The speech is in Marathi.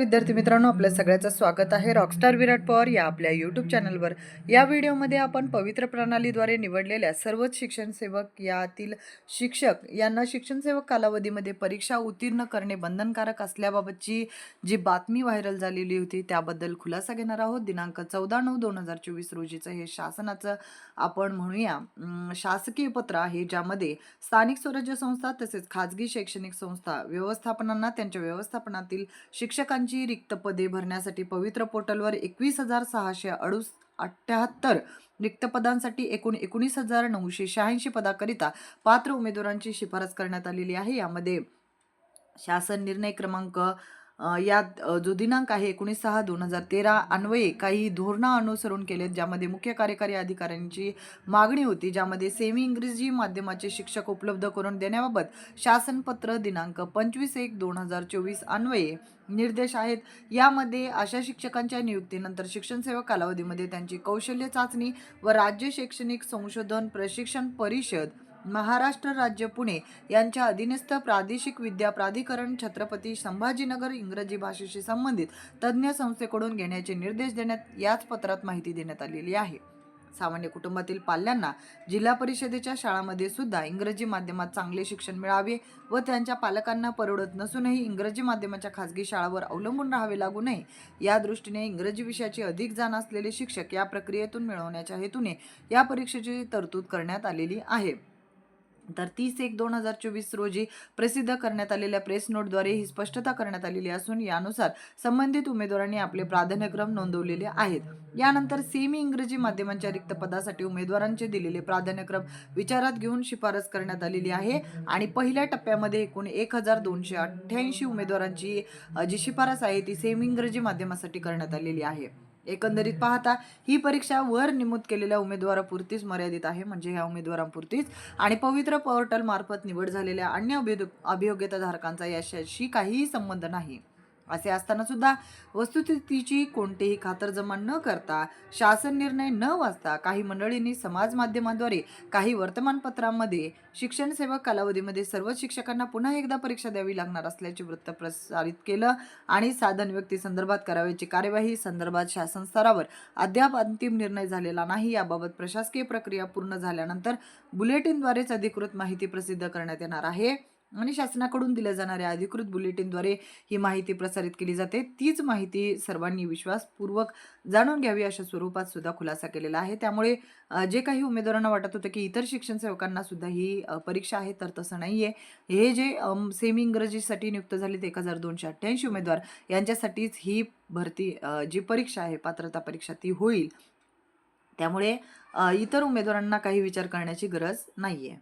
विद्यार्थी मित्रांनो आपल्या सगळ्याचं स्वागत आहे रॉकस्टार विराट पवार या आपल्या यूट्यूब चॅनलवर या व्हिडिओमध्ये आपण पवित्र प्रणालीद्वारे निवडलेल्या सर्वच शिक्षण सेवक यातील शिक्षक यांना शिक्षण सेवक कालावधीमध्ये परीक्षा उत्तीर्ण करणे बंधनकारक असल्याबाबतची जी बातमी व्हायरल झालेली होती त्याबद्दल खुलासा घेणार आहोत. दिनांक चौदा नऊ दोन हजार चोवीस रोजीचं हे शासनाचं आपण म्हणूया शासकीय पत्र आहे ज्यामध्ये स्थानिक स्वराज्य संस्था तसेच खाजगी शैक्षणिक संस्था व्यवस्थापनांना त्यांच्या व्यवस्थापनातील शिक्षकांची रिक्त पदे भरण्यासाठी पवित्र पोर्टलवर एकवीस हजार सहाशे अडूस अठ्ठ्याहत्तर रिक्त पदांसाठी एकूण एकोणीस हजार नऊशे शहाऐंशी पदाकरिता पात्र उमेदवारांची शिफारस करण्यात आलेली आहे. यामध्ये शासन निर्णय क्रमांक यात जो दिनांक आहे एकोणीस सहा दोन हजार तेरा अन्वये काही धोरणं अनुसरून केलेत ज्यामध्ये मुख्य कार्यकारी अधिकाऱ्यांची मागणी होती ज्यामध्ये सेमी इंग्रजी माध्यमाचे शिक्षक उपलब्ध करून देण्याबाबत शासनपत्र दिनांक पंचवीस एक दोन हजार चोवीस अन्वये निर्देश आहेत. यामध्ये अशा शिक्षकांच्या नियुक्तीनंतर शिक्षण सेवा कालावधीमध्ये त्यांची कौशल्य चाचणी व राज्य शैक्षणिक संशोधन प्रशिक्षण परिषद महाराष्ट्र राज्य पुणे यांच्या अधीनस्थ प्रादेशिक विद्या प्राधिकरण छत्रपती संभाजीनगर इंग्रजी भाषेशी संबंधित तज्ज्ञ संस्थेकडून घेण्याचे निर्देश देण्यात याच पत्रात माहिती देण्यात आलेली आहे. सामान्य कुटुंबातील पाल्यांना जिल्हा परिषदेच्या शाळांमध्ये सुद्धा इंग्रजी माध्यमात चांगले शिक्षण मिळावे व त्यांच्या पालकांना परवडत नसूनही इंग्रजी माध्यमाच्या खाजगी शाळांवर अवलंबून राहावे लागू नये. या दृष्टीने इंग्रजी विषयाची अधिक जाण असलेले शिक्षक या प्रक्रियेतून मिळवण्याच्या हेतूने या परीक्षेची तरतूद करण्यात आलेली आहे. तर तीस एक दोन हजार चोवीस रोजी प्रसिद्ध करण्यात आलेल्या प्रेस नोटद्वारे ही स्पष्टता करण्यात आलेली असून यानुसार संबंधित उमेदवारांनी आपले प्राधान्यक्रम नोंदवलेले आहेत. यानंतर सेमी इंग्रजी माध्यमांच्या रिक्त पदासाठी उमेदवारांचे दिलेले प्राधान्यक्रम विचारात घेऊन शिफारस करण्यात आलेली आहे आणि पहिल्या टप्प्यामध्ये एकूण एक हजार दोनशे अठ्ठ्याऐंशी उमेदवारांची जी शिफारस आहे ती सेमी इंग्रजी माध्यमासाठी करण्यात आलेली आहे. एकंदरीत पाहता ही परीक्षा वर नमूद केलेल्या उमेदवारापुरतीच मर्यादित आहे म्हणजे ह्या उमेदवारांपुरतीच. आणि पवित्र पोर्टल मार्फत निवड झालेल्या अन्य अभियो अभियोग्यताधारकांचा याच्याशी काहीही संबंध नाही. असे असताना सुद्धा वस्तुस्थितीची कोणतीही खातरजमा न करता शासन निर्णय न वाचता काही मंडळींनी समाज माध्यमाद्वारे काही वर्तमानपत्रांमध्ये शिक्षण सेवक कालावधीमध्ये सर्व शिक्षकांना पुन्हा एकदा परीक्षा द्यावी लागणार असल्याचे वृत्त प्रसारित केलं आणि साधन व्यक्ती संदर्भात करावयाची कार्यवाही संदर्भात शासन स्तरावर अद्याप अंतिम निर्णय झालेला नाही. याबाबत प्रशासकीय प्रक्रिया पूर्ण झाल्यानंतर बुलेटिनद्वारेच अधिकृत माहिती प्रसिद्ध करण्यात येणार आहे. आणि शासनाकडून दिल्या जाणाऱ्या अधिकृत बुलेटिनद्वारे ही माहिती प्रसारित केली जाते. तीच माहिती सर्वांनी विश्वासपूर्वक जाणून घ्यावी अशा स्वरूपात सुद्धा खुलासा केलेला आहे. त्यामुळे जे काही उमेदवारांना वाटत होतं की इतर शिक्षण सेवकांना सुद्धा ही परीक्षा आहे तर तसं नाही आहे हे जे सेमी इंग्रजीसाठी नियुक्त झालेत एक हजार दोनशे अठ्ठ्याऐंशी उमेदवार यांच्यासाठीच ही भरती जी परीक्षा आहे पात्रता परीक्षा ती होईल. त्यामुळे इतर उमेदवारांना काही विचार करण्याची गरज नाही आहे